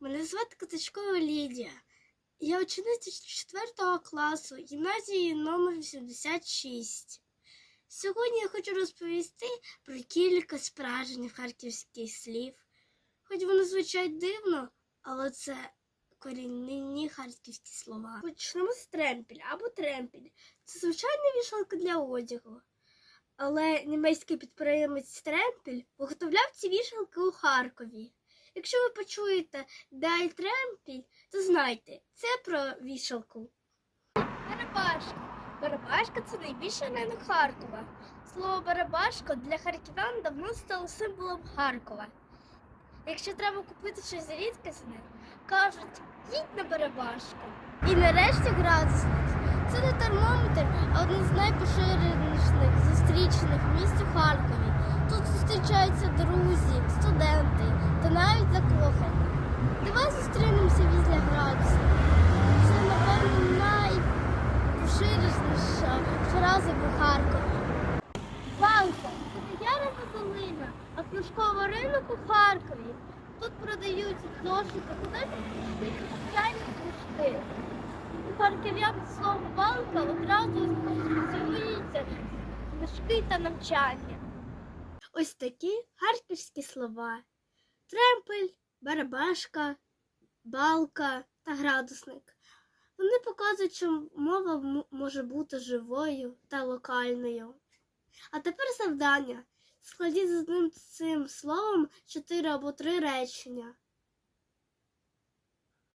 Мене звати Катачкова Лідія. Я учениця 4 класу гімназії номер 86. Сьогодні я хочу розповісти про кілька справжніх харківських слів. Хоч воно звучать дивно, але це корінні харківські слова. Почнемо з тремпіль або тремпіль. Це звичайна вішалка для одягу. Але німецький підприємець Тремпіль виготовляв ці вішалки у Харкові. Якщо ви почуєте Дай Тремпіль, то знайте, це про вішалку. Барабашка. Барабашка це найбільший ринок Харкова. Слово барабашка для харків'ян давно стало символом Харкова. Якщо треба купити щось рідкісне, кажуть, їдь на барабашку. І нарешті градусник. Це не термометр, а один з найпоширеніших зустрічених місць у Харкові. Тут зустрічаються друзі, студенти та навіть закохані. Давай зустрінемося після градусника. Це, напевно, найпоширеніша фраза в Харкові. Банка це ярина долина, а книжковий ринок у Харкові. Тут продають зошити, художні звичайні книжки. Харків'ян слово банка одразу асоціюється книжки та навчання. Ось такі харківські слова: тремпель, барабашка, балка та градусник. Вони показують, що мова може бути живою та локальною. А тепер завдання. Складіть з одним цим словом чотири або три речення.